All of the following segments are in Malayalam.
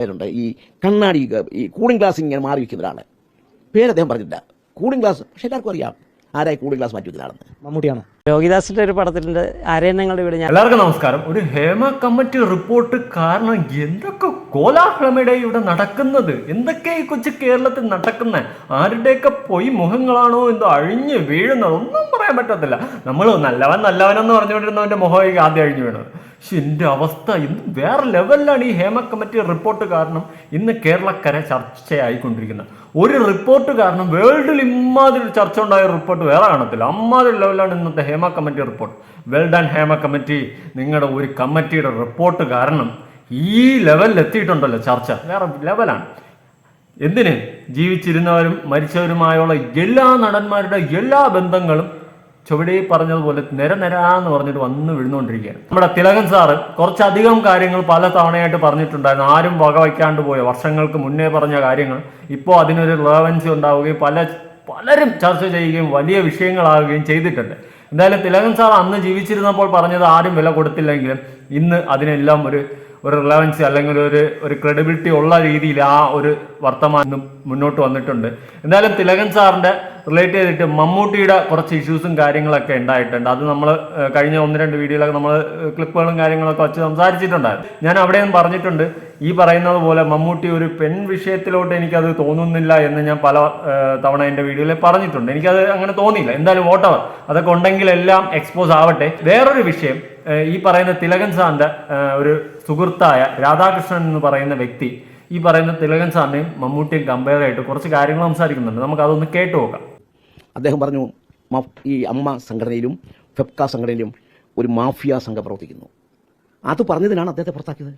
പേരുണ്ട്. ഈ കണ്ണാടി ഈ കൂളിംഗ് ഗ്ലാസ് ഇങ്ങനെ മാറി വയ്ക്കുന്ന ഒരാൾ പേര് അദ്ദേഹം പറഞ്ഞില്ല കൂളിംഗ് ഗ്ലാസ് പക്ഷെ എല്ലാവർക്കും അറിയാം. ആരായി കൂടുതൽ ക്ലാസ് മാറ്റി വെക്കുന്ന മമ്മൂട്ടിയാണോ? രോഹിദാസിന്റെ ഒരു പടത്തിന്റെ ആരെയെന്നങ്ങളുടെ വീട് ഞാൻ എല്ലാവർക്കും നമസ്കാരം. ഒരു ഹേമ കമ്മിറ്റി റിപ്പോർട്ട് കാരണം എന്തൊക്കെ കോലാഹലമിടെ ഇവിടെ നടക്കുന്നത്? എന്തൊക്കെ ഈ കൊച്ചു കേരളത്തിൽ നടക്കുന്ന ആരുടെയൊക്കെ പൊയ് മുഖങ്ങളാണോ എന്തോ അഴിഞ്ഞ് വീഴുന്നത്? ഒന്നും പറയാൻ പറ്റത്തില്ല. നമ്മൾ നല്ലവൻ നല്ലവനെന്ന് പറഞ്ഞുകൊണ്ടിരുന്നവന്റെ മുഖം ആദ്യം അഴിഞ്ഞു വീണത്. പക്ഷെ എന്റെ അവസ്ഥ ഇന്ന് വേറെ ലെവലിലാണ് ഈ ഹേമ കമ്മിറ്റി റിപ്പോർട്ട് കാരണം ഇന്ന് കേരളക്കര ചർച്ചയായിക്കൊണ്ടിരിക്കുന്നത്. ഒരു റിപ്പോർട്ട് കാരണം വേൾഡിൽ ഇമ്മാതിരി ചർച്ച ഉണ്ടായ റിപ്പോർട്ട് വേറെ കാണത്തില്ല. അമ്മാതിരി ലെവലാണ് ഇന്നത്തെ Hema committee report world and Hema committee നിങ്ങളുടെ ഒരു കമ്മിറ്റിയുടെ റിപ്പോർട്ട് കാരണം ഈ ലെവലിൽ എത്തിയിട്ടുണ്ടല്ലോ ചർച്ച. വേറെ ലെവലാണ് എന്തിന്? ജീവിച്ചിരുന്നവരും മരിച്ചവരുമായുള്ള എല്ലാ നടന്മാരുടെ എല്ലാ ബന്ധങ്ങളും ചുവടെ പറഞ്ഞതുപോലെ നിര നിരാന്ന് പറഞ്ഞിട്ട് വന്ന് വീഴുന്നുകൊണ്ടിരിക്കുകയാണ് നമ്മുടെ തിലകൻ സാറ് കുറച്ചധികം കാര്യങ്ങൾ പല തവണയായിട്ട് പറഞ്ഞിട്ടുണ്ടായിരുന്നു. ആരും വക വയ്ക്കാണ്ട് പോയ വർഷങ്ങൾക്ക് മുന്നേ പറഞ്ഞ കാര്യങ്ങൾ ഇപ്പോൾ അതിനൊരു റിലവൻസി ഉണ്ടാവുകയും പല പലരും ചർച്ച ചെയ്യുകയും വലിയ വിഷയങ്ങളാവുകയും ചെയ്തിട്ടുണ്ട്. എന്തായാലും തിലകൻ സാർ അന്ന് ജീവിച്ചിരുന്നപ്പോൾ പറഞ്ഞത് ആരും വില കൊടുത്തില്ലെങ്കിലും ഇന്ന് അതിനെല്ലാം ഒരു ഒരു റിലവൻസ് അല്ലെങ്കിൽ ഒരു ഒരു ക്രെഡിബിലിറ്റി ഉള്ള രീതിയിൽ ആ ഒരു വർത്തമാനം മുന്നോട്ട് വന്നിട്ടുണ്ട്. എന്തായാലും തിലകൻ സാറിന്റെ റിലേറ്റ് ചെയ്തിട്ട് മമ്മൂട്ടിയുടെ കുറച്ച് ഇഷ്യൂസും കാര്യങ്ങളൊക്കെ ഉണ്ടായിട്ടുണ്ട്. അത് നമ്മൾ കഴിഞ്ഞ ഒന്ന് രണ്ട് വീഡിയോയിലൊക്കെ നമ്മൾ ക്ലിപ്പുകളും കാര്യങ്ങളൊക്കെ വെച്ച് സംസാരിച്ചിട്ടുണ്ടായിരുന്നു. ഞാൻ അവിടെയും പറഞ്ഞിട്ടുണ്ട്. ഈ പറയുന്നത് പോലെ മമ്മൂട്ടി ഒരു പെൺ വിഷയത്തിലോട്ട് എനിക്കത് തോന്നുന്നില്ല എന്ന് ഞാൻ പല തവണ എന്റെ വീഡിയോയിൽ പറഞ്ഞിട്ടുണ്ട്. എനിക്കത് അങ്ങനെ തോന്നിയില്ല. എന്തായാലും വോട്ടവർ അതൊക്കെ ഉണ്ടെങ്കിൽ എല്ലാം എക്സ്പോസ് ആവട്ടെ. വേറൊരു വിഷയം ഈ പറയുന്ന തിലകൻ സാറിന്റെ ഒരു സുഹൃത്തായ രാധാകൃഷ്ണൻ എന്ന് പറയുന്ന വ്യക്തി ഈ പറയുന്ന തിലകൻ സാറിനെയും മമ്മൂട്ടിയും കമ്പയർ ആയിട്ട് കുറച്ച് കാര്യങ്ങൾ സംസാരിക്കുന്നുണ്ട്. നമുക്ക് അതൊന്ന് കേട്ടു നോക്കാം. അദ്ദേഹം പറഞ്ഞു ഈ അമ്മ സംഘടനയിലും ഫെപ്ക സംഘടനയിലും ഒരു മാഫിയ സംഘം പ്രവർത്തിക്കുന്നു. അത് പറഞ്ഞതിനാണ് അദ്ദേഹത്തെ പുറത്താക്കിയത്.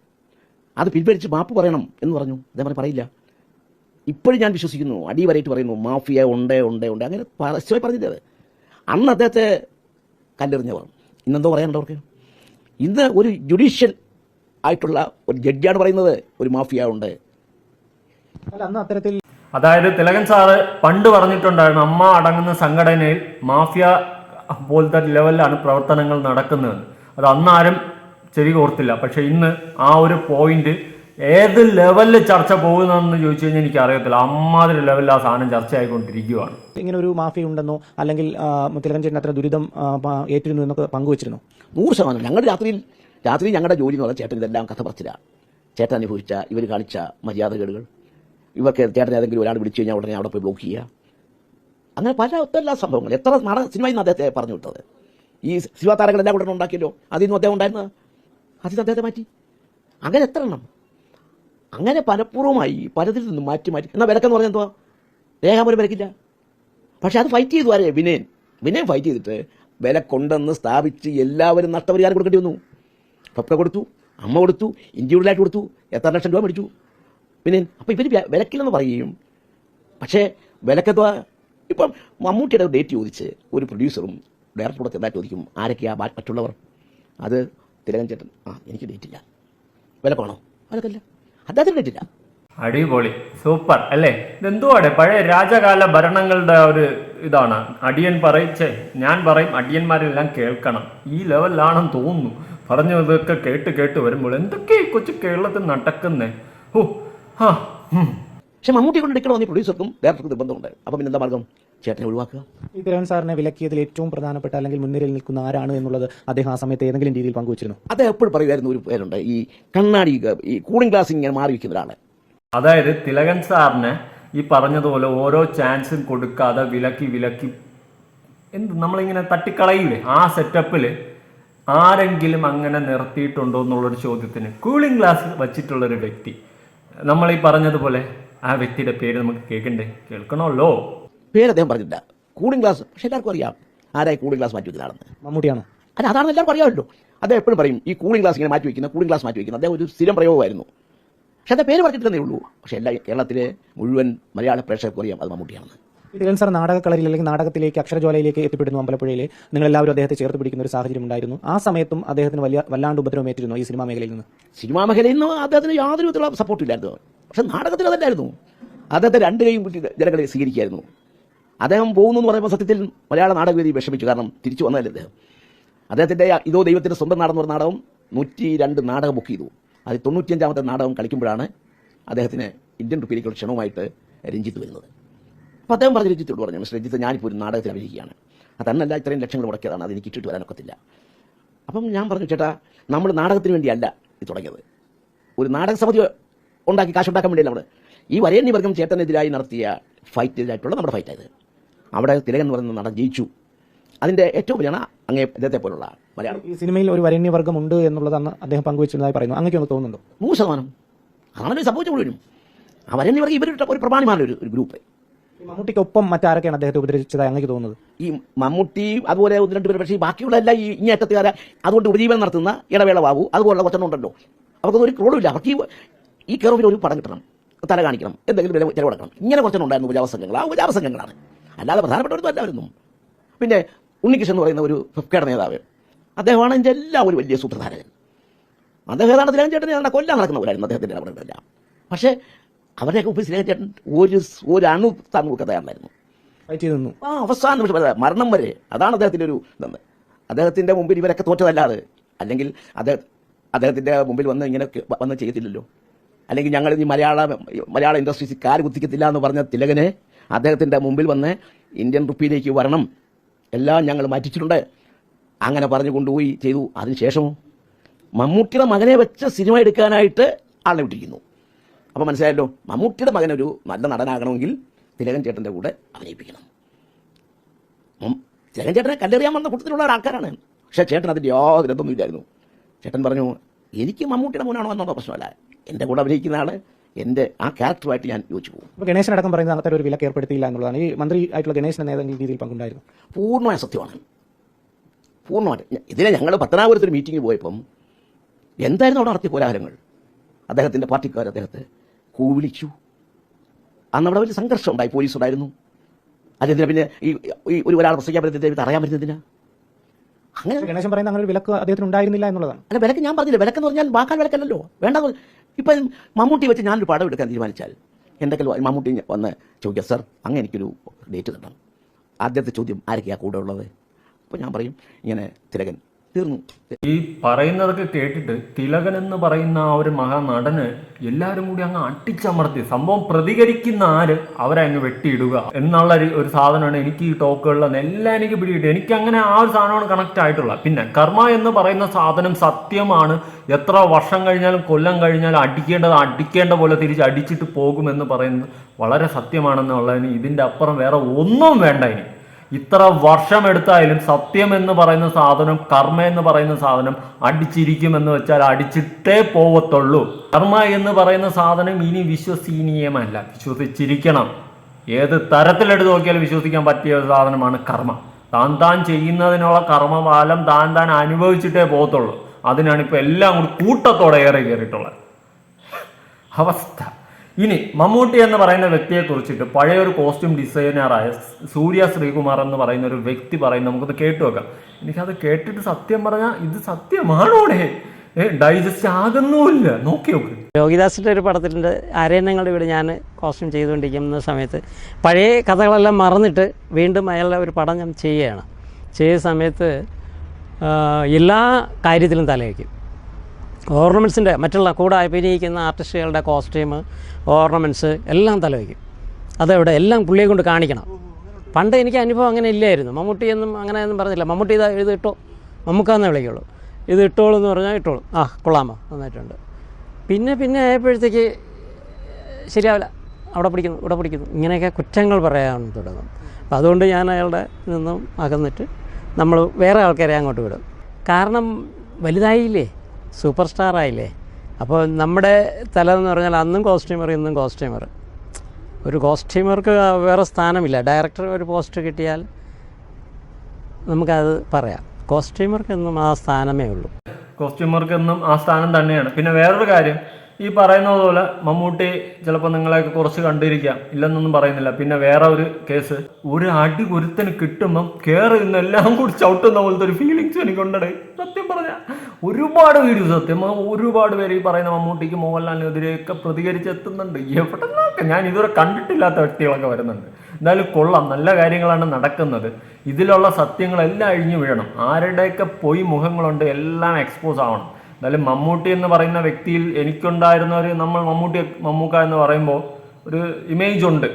അത് പിൻവലിച്ച് മാപ്പ് പറയണം എന്ന് പറഞ്ഞു. അതേ പറഞ്ഞു പറയില്ല. ഇപ്പോഴും ഞാൻ വിശ്വസിക്കുന്നു. അടിവരയിട്ട് പറയുന്നു മാഫിയ ഉണ്ട് ഉണ്ട് ഉണ്ട്. അങ്ങനെ പരസ്യമായി പറഞ്ഞില്ല അത്. അന്ന് അദ്ദേഹത്തെ കല്ലെറിഞ്ഞവർ ഇന്നെന്തോ പറയാനുണ്ട് അവർക്ക്. ഇന്ന് ഒരു ജുഡീഷ്യൽ ആയിട്ടുള്ള ഒരു ജഡ്ജിയാണ് പറയുന്നത് ഒരു മാഫിയ ഉണ്ട്. അല്ല അന്ന് അത്തരത്തിൽ അതായത് തിലകൻ സാറ് പണ്ട് പറഞ്ഞിട്ടുണ്ടായിരുന്നു അമ്മ അടങ്ങുന്ന സംഘടനയിൽ മാഫിയ പോലത്തെ ലെവലിലാണ് പ്രവർത്തനങ്ങൾ നടക്കുന്നത്. അത് അന്നാരും ചെവി കോർത്തില്ല പക്ഷേ ഇന്ന് ആ ഒരു പോയിന്റ് ഏത് ലെവലിൽ ചർച്ച പോകുന്നതെന്ന് ചോദിച്ചു കഴിഞ്ഞാൽ എനിക്ക് അറിയത്തില്ല അമ്മാതിരി ലെവലിൽ ആ സാധനം ചർച്ചയായിക്കൊണ്ടിരിക്കുകയാണ് ഇങ്ങനെ ഒരു മാഫിയ ഉണ്ടെന്നോ അല്ലെങ്കിൽ തിലകൻ ചേട്ടൻ അത്ര ദുരിതം ഏറ്റിരുന്നു എന്നൊക്കെ പങ്കുവച്ചിരുന്നു? നൂറ് ശതമാനം ഞങ്ങൾ രാത്രിയിൽ രാത്രി ഞങ്ങളുടെ ജോലി എന്ന് പറഞ്ഞാൽ ചേട്ടൻ ഇതെല്ലാം കഥ പറച്ചില്ല ചേട്ടൻ അനുഭവിച്ച ഇവർ കാണിച്ച മര്യാദകേടുകൾ. ഇവർക്ക് ചേട്ടൻ ഏതെങ്കിലും ഒരാൾ വിളിച്ചു കഴിഞ്ഞാൽ ഉടനെ അവിടെ പോയി ബ്ലോക്ക് ചെയ്യുക അങ്ങനെ പല എല്ലാ സംഭവങ്ങൾ. എത്ര നാടക സിനിമയിൽ നിന്ന് അദ്ദേഹത്തെ പറഞ്ഞു വിട്ടത്. ഈ സിനിമാ താരങ്ങളെല്ലാം കൂടെ ഉണ്ടാക്കിയല്ലോ. അതിൽ നിന്നും അദ്ദേഹം ഉണ്ടായിരുന്നത്? അതിൽ അദ്ദേഹത്തെ മാറ്റി? അങ്ങനെ എത്ര എണ്ണം? അങ്ങനെ പലപൂർവമായി പലതിൽ നിന്നും മാറ്റി മാറ്റി. എന്നാൽ വിലക്കെന്ന് പറഞ്ഞാൽ എന്തുവാ? രേഖാമൂലം വിലക്കില്ല. പക്ഷെ അത് ഫൈറ്റ് ചെയ്തു ആരെ? വിനയൻ. വിനയൻ ഫൈറ്റ് ചെയ്തിട്ട് വില കൊണ്ടെന്ന് സ്ഥാപിച്ച് എല്ലാവരും നഷ്ടപരിഹാരം കൊടുക്കേണ്ടി വന്നു. പപ്പ കൊടുത്തു അമ്മ കൊടുത്തു ഇൻഡിവിജ്വലായിട്ട് കൊടുത്തു എത്ര ലക്ഷം രൂപ മേടിച്ചു. വിനയൻ അപ്പം ഇവർ വിലക്കില്ലെന്ന് പറയുകയും പക്ഷേ വിലക്കെന്തുവാ? ഇപ്പം മമ്മൂട്ടിയുടെ ഡേറ്റ് ചോദിച്ച് ഒരു പ്രൊഡ്യൂസറും ഡയറക്ടറോട് ചെന്നാൽ ചോദിക്കും ആരൊക്കെയാണ് മറ്റുള്ളവർ? അത് തിലകൻ ചേട്ടൻ ആ എനിക്ക് ഡേറ്റ് ഇല്ല. വിലക്കാണോ വിലക്കല്ല അദ്ദേഹത്തിന് ഡേറ്റ് ഇല്ല. അടിപൊളി. സൂപ്പർ അല്ലേ? ഇതെന്തുവാടെ? പഴയ രാജകാല ഭരണങ്ങളുടെ ഒരു ഇതാണ്. അടിയൻ പറയിച്ചേ ഞാൻ പറയും അടിയന്മാരെല്ലാം കേൾക്കണം. ഈ ലെവലിലാണെന്ന് തോന്നുന്നു. പറഞ്ഞു ഇതൊക്കെ കേട്ട് കേട്ട് വരുമ്പോൾ എന്തൊക്കെ കൊച്ചു കേരളത്തിൽ നടക്കുന്നേ? ഓ ഹും. പക്ഷെ മമ്മൂട്ടി കൊണ്ട് എടുക്കണമെന്ന് ഈ പ്രൊഡ്യൂസർക്കും ഡയറക്ടർക്കും നിർബന്ധമുണ്ട്. അപ്പം പിന്നെ എന്താ മാർഗം? ചേട്ടനെ ഒഴിവാക്കുക. ഈ തിലകൻ സാറിനെ വിലക്കിയതിൽ ഏറ്റവും പ്രധാനപ്പെട്ട അല്ലെങ്കിൽ മുൻനിരയിൽ നിൽക്കുന്ന ആരാണ് എന്നുള്ളത് അദ്ദേഹം ആ സമയത്ത് ഏതെങ്കിലും രീതിയിൽ പങ്കുവച്ചിരുന്നു. അദ്ദേഹം എപ്പോഴും പറയുമായിരുന്നു ഒരു പേരുണ്ട്. ഈ കണ്ണാടി ഈ കൂളിംഗ് ഗ്ലാസ് ഇങ്ങനെ മാറി വയ്ക്കുന്ന ഒരാൾ അതായത് തിലകൻ സാറിന് ഈ പറഞ്ഞതുപോലെ ഓരോ ചാൻസും കൊടുക്കാതെ വിലക്കി വിലക്കി എന്ത് നമ്മളിങ്ങനെ തട്ടിക്കളയില്ലേ? ആ സെറ്റപ്പിൽ ആരെങ്കിലും അങ്ങനെ നിർത്തിയിട്ടുണ്ടോ എന്നുള്ളൊരു ചോദ്യത്തിന് കൂളിംഗ് ഗ്ലാസ് വച്ചിട്ടുള്ളൊരു വ്യക്തി. നമ്മൾ ഈ പറഞ്ഞതുപോലെ ആ വ്യക്തിയുടെ പേര് നമുക്ക് കേൾക്കണ്ടേ? കേൾക്കണമല്ലോ. പേര് അദ്ദേഹം പറഞ്ഞില്ല കൂളിംഗ് ഗ്ലാസ് പക്ഷെ എല്ലാവർക്കും അറിയാം ആരായി കൂളിംഗ് ഗ്ലാസ് മാറ്റി വെക്കുന്നതാണ് മമ്മൂട്ടിയാണ്? അല്ല അതാണ് എല്ലാവർക്കും അറിയാമല്ലോ. അദ്ദേഹം എപ്പോഴും പറയും ഈ കൂളിംഗ് ഗ്ലാസ് ഇങ്ങനെ മാറ്റി വെക്കുന്ന കൂളിംഗ് ഗ്ലാസ് മാറ്റി വെക്കുന്ന. അദ്ദേഹം ഒരു സ്ഥിരം പ്രയോഗമായിരുന്നു. പക്ഷെ അദ്ദേഹം പേര് പറഞ്ഞിട്ടില്ലെന്നേ ഉള്ളൂ. പക്ഷെ എല്ലാ കേരളത്തിലെ മുഴുവൻ മലയാള പ്രേക്ഷകർക്കും അറിയാം അത് മമ്മൂട്ടിയാണെന്ന്. ഇതിലും സാർ നാടകക്കളരിൽ അല്ലെങ്കിൽ നാടകത്തിലേക്ക് അക്ഷരജ്വാലയിലേക്ക് എത്തിപ്പെടുന്നു അമ്പലപ്പുഴയിൽ നിങ്ങൾ എല്ലാവരും അദ്ദേഹത്തെ ചേർത്ത് പിടിക്കുന്ന ഒരു സാഹചര്യം ഉണ്ടായിരുന്നു. ആ സമയത്തും അദ്ദേഹത്തിന് വലിയ വല്ലാണ്ട് ഉപദ്രവമേറ്റിരുന്നു ഈ സിനിമാ മേഖലയിൽ നിന്ന്. സിനിമാ മേഖലയിൽ നിന്ന് അദ്ദേഹത്തിന് യാതൊരു വിധത്തിലുള്ള സപ്പോർട്ടും ഇല്ലായിരുന്നു. പക്ഷെ നാടകത്തിൽ അതല്ലായിരുന്നു. അദ്ദേഹത്തെ രണ്ട് കൈയും കുട്ടി ജനങ്ങളെ സ്വീകരിക്കുകയായിരുന്നു. അദ്ദേഹം പോകുന്നു എന്ന് പറയുമ്പോൾ സത്യത്തിൽ മലയാള നാടകവേദി വിഷമിച്ചു. കാരണം തിരിച്ചു വന്നതല്ലേ അദ്ദേഹം? അദ്ദേഹത്തിന്റെ ഇതോ ദൈവത്തിന്റെ സ്വന്തം നാടെന്ന് പറഞ്ഞ നാടകം നൂറ്റി രണ്ട് നാടകം ബുക്ക് ചെയ്തു. അത് തൊണ്ണൂറ്റിയഞ്ചാമത്തെ നാടകം കളിക്കുമ്പോഴാണ് അദ്ദേഹത്തിന് ഇന്ത്യൻ റുപ്പിയിലേക്കുള്ള ക്ഷണവുമായിട്ട് രഞ്ജിത്ത് വരുന്നത്. അപ്പോൾ അദ്ദേഹം പറഞ്ഞ രഞ്ജിത്തോട് പറഞ്ഞു മിസ്റ്റർ രഞ്ജിത്ത് ഞാനിപ്പോൾ ഒരു നാടകത്തിൽ അഭിനയിക്കുകയാണ്. അത് തന്നല്ല ഇത്രയും ലക്ഷങ്ങൾ മുടക്കിയതാണ്. അതെനിക്ക് ഇട്ടിട്ട് വരാനൊക്കത്തില്ല. അപ്പം ഞാൻ പറഞ്ഞു ചേട്ടാ നമ്മൾ നാടകത്തിന് വേണ്ടിയല്ല ഇത് തുടങ്ങിയത്. ഒരു നാടക സമിതി ഉണ്ടാക്കി കാശുണ്ടാക്കാൻ വേണ്ടിയല്ല നമ്മൾ ഈ വരേണ്യ വർഗം ചേട്ടനെതിരായി നടത്തിയ ഫൈറ്റിലായിട്ടുള്ള നമ്മുടെ ഫൈറ്റായത് അവിടെ തിലകൻ എന്ന് പറയുന്ന നടൻ ജയിച്ചു. അതിന്റെ ഏറ്റവും വലിയ അങ്ങേ ഇദ്ദേഹത്തെ പോലുള്ള മലയാളം. ഈ സിനിമയിൽ ഒരു വരണ്യവർഗം ഉണ്ട് എന്നുള്ളത് അന്ന് അദ്ദേഹം പങ്കുവച്ചിരുന്നതായി പറയുന്നു. അങ്ങനെയൊക്കെ ഒന്ന് തോന്നുന്നുണ്ടോ? നൂറ് ശതമാനം. അതാണല്ലോ സംഭവിച്ചു മുഴുവനും ആ വരേണ്യ വർഗം ഇവരുടെ ഒരു പ്രമാണിമാരുടെ ഒരു ഗ്രൂപ്പ് മമ്മൂട്ടിക്കൊപ്പം മറ്റാരൊക്കെയാണ് അദ്ദേഹത്തെ ഉപദ്രവിച്ചതായി അങ്ങനെ തോന്നുന്നത്? ഈ മമ്മൂട്ടി അതുപോലെ ഒന്ന് രണ്ട് പേര് പക്ഷേ ഈ ബാക്കിയുള്ള എല്ലാ ഈ ഇങ്ങേറ്റത്തുകാരെ അതുകൊണ്ട് ഉപജീവനം നടത്തുന്ന ഇടവേള ബാബു അതുപോലുള്ള കൊച്ചെണ്ണം ഉണ്ടല്ലോ അവർക്കൊന്നും ഒരു ക്രോളുമില്ല അവർക്ക് ഈ ഈ ഒരു പടം കിട്ടണം തല കാണിക്കണം എന്തെങ്കിലും വില ചിലവടക്കണം. ഇങ്ങനെ കുറച്ചെണ്ണം ഉണ്ടായിരുന്നു ഉപജാപ സംഘങ്ങൾ ആ ഉപജാപ സംഘങ്ങളാണ് അല്ലാതെ പ്രധാനപ്പെട്ടവരൊന്നും അല്ലായിരുന്നു. പിന്നെ ഉണ്ണികൃഷ്ണൻ എന്ന് പറയുന്ന ഒരു ഫിഫ്കയുടെ നേതാവ് അദ്ദേഹമാണ് എന്റെ എല്ലാം ഒരു വലിയ സൂത്രധാരകൻ അദ്ദേഹം ഏതാണ് തിലകൻ ചേട്ടനെ ഏതാണ്ട് കൊല്ലാൻ നടക്കുന്നവരായിരുന്നു അദ്ദേഹത്തിന്റെ ഇടപെടലെല്ലാം പക്ഷേ അവരുടെയൊക്കെ ഒപ്പം തിലകൻ ചേട്ടൻ ഒരു ഒരു അണു താൻ കൊടുക്കാൻ തയ്യാറായിരുന്നു ആ അവസാന നിമിഷം മരണം വരെ അതാണ് അദ്ദേഹത്തിന്റെ ഒരു ഇതെന്ന്. അദ്ദേഹത്തിന്റെ മുമ്പിൽ ഇവരൊക്കെ തോറ്റതല്ലാതെ അല്ലെങ്കിൽ അദ്ദേഹം അദ്ദേഹത്തിന്റെ മുമ്പിൽ വന്ന് ഇങ്ങനെ വന്ന് ചെയ്യത്തില്ലല്ലോ. അല്ലെങ്കിൽ ഞങ്ങൾ ഈ മലയാള മലയാള ഇൻഡസ്ട്രീസിൽ കാൽ കുത്തിക്കത്തില്ല എന്ന് പറഞ്ഞ തിലകനെ അദ്ദേഹത്തിന്റെ മുമ്പിൽ വന്ന് ഇന്ത്യൻ റുപ്പിയിലേക്ക് വരണം. എല്ലാം ഞങ്ങൾ മാറ്റിച്ചിട്ടുണ്ട്. അങ്ങനെ പറഞ്ഞു കൊണ്ടുപോയി ചെയ്തു. അതിനുശേഷം മമ്മൂട്ടിയുടെ മകനെ വെച്ച് സിനിമ എടുക്കാനായിട്ട് ആളെ വിട്ടിരിക്കുന്നു. അപ്പോൾ മനസ്സിലായല്ലോ മമ്മൂട്ടിയുടെ മകനൊരു നല്ല നടനാകണമെങ്കിൽ തിലകൻ ചേട്ടന്റെ കൂടെ അഭിനയിപ്പിക്കണം. തിലകൻ ചേട്ടനെ കല്ലെറിയാൻ വന്ന കൂട്ടത്തിലുള്ള ആൾക്കാരാണ് പക്ഷേ ചേട്ടൻ അതിന്റെ യാതൊരു ഇതൊന്നും ഇല്ലായിരുന്നു. ചേട്ടൻ പറഞ്ഞു എനിക്ക് മമ്മൂട്ടിയുടെ മോനാണോ എന്നുള്ള പ്രശ്നമല്ല. എന്റെ കൂടെ അഭിനയിക്കുന്ന ആൾ എന്റെ ആ ക്യാരക്ടറുമായിട്ട് ഞാൻ യോജിച്ചു പോകും. ഇപ്പോൾ ഗണേശനടക്കം പറയുന്നത് അങ്ങനത്തെ ഒരു വിലക്ക് ഏർപ്പെടുത്തിയില്ല എന്നുള്ളതാണ്. ഈ മന്ത്രി ആയിട്ടുള്ള ഗണേശൻ ഏതെങ്കിലും രീതിയിൽ പങ്കുണ്ടായിരുന്നു? പൂർണമായ സത്യമാണ്. പൂർണമായിട്ട്. ഇതിനെ ഞങ്ങൾ പത്തനാപുരത്ത് ഒരു മീറ്റിംഗ് പോയപ്പം എന്തായിരുന്നു അവിടെ നടത്തിയ കോലാഹലങ്ങൾ? അദ്ദേഹത്തിന്റെ പാർട്ടിക്കാർ അദ്ദേഹത്തെ കൂവിളിച്ചു. അന്ന് അവിടെ വലിയ സംഘർഷം ഉണ്ടായി പോലീസ് ഉണ്ടായിരുന്നു. അതെന്തിനാ പിന്നെ ഈ ഒരു ഒരാൾ പ്രസംഗിക്കാൻ പറ്റുന്നത് അറിയാൻ പറ്റുന്നതിനാ അങ്ങനെ ഗണേശൻ പറയുന്ന അങ്ങനെ ഒരു വിലക്ക് അദ്ദേഹത്തിന് ഉണ്ടായിരുന്നില്ല എന്നുള്ളതാണ്. അല്ല വിലക്ക് ഞാൻ പറഞ്ഞില്ല. വിലക്കെന്ന് പറഞ്ഞാൽ വാക്കാൽ വിലക്കല്ലല്ലോ. വേണ്ട ഇപ്പം മമ്മൂട്ടി വെച്ച് ഞാനൊരു പടം എടുക്കാൻ തീരുമാനിച്ചാൽ എന്റെ മമ്മൂട്ടി വന്ന് ചോദിക്കുക സർ അങ്ങ് എനിക്കൊരു ഡേറ്റ് തരണം. ആദ്യത്തെ ചോദ്യം ആരൊക്കെയാണ് കൂടെ ഉള്ളത്? അപ്പോൾ ഞാൻ പറയും ഇങ്ങനെ തിലകൻ. തീർന്നു. ഈ പറയുന്നതൊക്കെ കേട്ടിട്ട് തിലകൻ എന്ന് പറയുന്ന ആ ഒരു മഹാനടന് എല്ലാവരും കൂടി അങ്ങ് അട്ടിച്ചമർത്തി സംഭവം പ്രതികരിക്കുന്ന ആര്? അവരെ അങ്ങ് വെട്ടിയിടുക എന്നുള്ള ഒരു- സാധനമാണ് എനിക്ക് ഈ ടോക്കുകളിൽ എല്ലാം എനിക്ക് പിടികിട്ടി എനിക്ക് അങ്ങനെ ആ ഒരു സാധനമാണ് കണക്ട് ആയിട്ടുള്ള പിന്നെ കർമ്മ എന്ന് പറയുന്ന സാധനം സത്യമാണ്. എത്ര വർഷം കഴിഞ്ഞാലും കൊല്ലം കഴിഞ്ഞാലും അടിക്കേണ്ടത് അടിക്കേണ്ട പോലെ തിരിച്ച് അടിച്ചിട്ട് പോകുമെന്ന് പറയുന്നത് വളരെ സത്യമാണെന്നുള്ളതിന് ഇതിന്റെ അപ്പുറം വേറെ ഒന്നും വേണ്ട ഇനി. ഇത്ര വർഷമെടുത്തായാലും സത്യം എന്ന് പറയുന്ന സാധനം കർമ്മ എന്ന് പറയുന്ന സാധനം അടിച്ചിരിക്കുമെന്ന് വെച്ചാൽ അടിച്ചിട്ടേ പോവത്തുള്ളൂ. കർമ്മ എന്ന് പറയുന്ന സാധനം ഇനി വിശ്വസനീയമല്ല. വിശ്വസിച്ചിരിക്കണം. ഏത് തരത്തിലെടുത്ത് നോക്കിയാലും വിശ്വസിക്കാൻ പറ്റിയ ഒരു സാധനമാണ് കർമ്മ. താൻ താൻ ചെയ്യുന്നതിനുള്ള കർമ്മഫലം താൻ താൻ അനുഭവിച്ചിട്ടേ പോകത്തുള്ളൂ അതിനാണ് ഇപ്പം എല്ലാം കൂടി കൂട്ടത്തോടെ ഏറെ കയറിയിട്ടുള്ളത്. അവസ്ഥ. ഇനി മമ്മൂട്ടി എന്ന് പറയുന്ന വ്യക്തിയെ കുറിച്ചിട്ട് പഴയ ഒരു കോസ്റ്റ്യൂം ഡിസൈനറായ സൂര്യ ശ്രീകുമാർ എന്ന് പറയുന്ന ഒരു വ്യക്തി പറയുന്നത് നമുക്കത് കേട്ടു വെക്കാം എനിക്കത് കേട്ടിട്ട് സത്യം പറഞ്ഞാൽ ഇത് സത്യമാണോടെ? ഡൈജസ്റ്റ് ആകുന്നുമില്ല. നോക്കി നോക്ക്. രോഹിദാസിന്റെ ഒരു പടത്തിന്റെ അരയന്നങ്ങളുടെ ഇവിടെ ഞാൻ കോസ്റ്റ്യൂം ചെയ്തുകൊണ്ടിരിക്കുന്ന സമയത്ത് പഴയ കഥകളെല്ലാം മറന്നിട്ട് വീണ്ടും അയാളുടെ ഒരു പടം ഞാൻ ചെയ്യുകയാണ്. ചെയ്ത സമയത്ത് എല്ലാ കാര്യത്തിലും തലവയ്ക്കും ഓർണമെന്റ്സിന്റെ മറ്റുള്ള കൂടെ അഭിനയിക്കുന്ന ആർട്ടിസ്റ്റുകളുടെ കോസ്റ്റ്യൂം ഓർണമെന്റ്സ് എല്ലാം തലവയ്ക്കും. അതവിടെ? എല്ലാം പുള്ളിയെ കൊണ്ട് കാണിക്കണം. പണ്ട് എനിക്ക് അനുഭവം അങ്ങനെ ഇല്ലായിരുന്നു. മമ്മൂട്ടി എന്നും അങ്ങനെ ഒന്നും പറഞ്ഞില്ല. മമ്മൂട്ടി ഇതാ ഇത് ഇട്ടോ. മമ്മൂക്കാന്നേ വിളിക്കുള്ളൂ. ഇത് ഇട്ടോളൂ എന്ന് പറഞ്ഞാൽ ഇട്ടോളൂ. ആ കൊള്ളാമോ? നന്നായിട്ടുണ്ട്. പിന്നെ പിന്നെ ആയപ്പോഴത്തേക്ക് ശരിയാവില്ല. അവിടെ പിടിക്കുന്നു ഇവിടെ പിടിക്കുന്നു. ഇങ്ങനെയൊക്കെ കുറ്റങ്ങൾ പറയാൻ തുടങ്ങും. അപ്പോൾ അതുകൊണ്ട് ഞാൻ അയാളുടെ നിന്നും അകന്നിട്ട് നമ്മൾ വേറെ ആൾക്കാരെ അങ്ങോട്ട് വിടും. കാരണം വലുതായില്ലേ? സൂപ്പർ സ്റ്റാർ ആയില്ലേ അപ്പോൾ നമ്മുടെ തല എന്ന് പറഞ്ഞാൽ അന്നും കോസ്റ്റ്യൂമർ ഇന്നും കോസ്റ്റ്യൂമർ ഒരു കോസ്റ്റ്യൂമർക്ക് വേറെ സ്ഥാനമില്ല. ഡയറക്ടർ ഒരു പോസ്റ്റ് കിട്ടിയാൽ നമുക്കത് പറയാം. കോസ്റ്റ്യൂമർക്ക് എന്നും ആ സ്ഥാനമേ ഉള്ളൂ. കോസ്റ്റ്യൂമർക്ക് എന്നും ആ സ്ഥാനം തന്നെയാണ്. പിന്നെ വേറൊരു കാര്യം ഈ പറയുന്നത് പോലെ മമ്മൂട്ടി ചിലപ്പോൾ നിങ്ങളെയൊക്കെ കുറച്ച് കണ്ടിരിക്കാം. ഇല്ലെന്നൊന്നും പറയുന്നില്ല. പിന്നെ വേറെ ഒരു കേസ്. ഒരു അടി ഒരുത്തന് കിട്ടുമ്പം കയറി നിന്ന് എല്ലാം കൂടി ചവിട്ടുന്ന പോലത്തെ ഒരു ഫീലിങ്സ് എനിക്കുണ്ടേ സത്യം പറഞ്ഞ. ഒരുപാട് വീഡിയോസ് സത്യം ഒരുപാട് പേര് ഈ പറയുന്ന മമ്മൂട്ടിക്ക് മോഹൻലാലിനെതിരെയൊക്കെ പ്രതികരിച്ചെത്തുന്നുണ്ട്. എവിടെ നിന്നൊക്കെ ഞാൻ ഇതുവരെ കണ്ടിട്ടില്ലാത്ത വ്യക്തികളൊക്കെ വരുന്നുണ്ട്. എന്തായാലും കൊള്ളാം. നല്ല കാര്യങ്ങളാണ് നടക്കുന്നത്. ഇതിലുള്ള സത്യങ്ങളെല്ലാം അഴിഞ്ഞു വീഴണം. ആരുടെയൊക്കെ പൊയ് മുഖങ്ങളുണ്ട് എല്ലാം എക്സ്പോസ് ആവണം. എന്തായാലും മമ്മൂട്ടി എന്ന് പറയുന്ന വ്യക്തിയിൽ എനിക്കുണ്ടായിരുന്ന ഒരു നമ്മൾ മമ്മൂട്ടി മമ്മൂക്ക എന്ന് പറയുമ്പോൾ ഒരു ഇമേജ് ഉണ്ട്.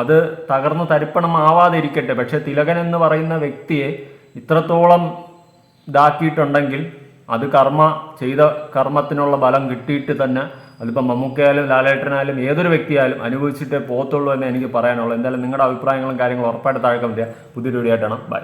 അത് തകർന്ന് തരിപ്പണം ആവാതെ ഇരിക്കട്ടെ പക്ഷെ തിലകൻ എന്ന് പറയുന്ന വ്യക്തിയെ ഇത്രത്തോളം ഇതാക്കിയിട്ടുണ്ടെങ്കിൽ അത് കർമ്മ ചെയ്ത കർമ്മത്തിനുള്ള ബലം കിട്ടിയിട്ട് തന്നെ അതിപ്പോൾ മമ്മൂക്കയായാലും ലാലേട്ടനായാലും ഏതൊരു വ്യക്തിയായാലും അനുഭവിച്ചിട്ടേ പോകത്തുള്ളൂ എന്ന് എനിക്ക് പറയാനുള്ളൂ. എന്തായാലും നിങ്ങളുടെ അഭിപ്രായങ്ങളും കാര്യങ്ങളും ഉറപ്പായിട്ട് താഴെ ചെയ്യുക. പുതിയൊരു വീഡിയോ ആയിട്ടാണ് ബൈ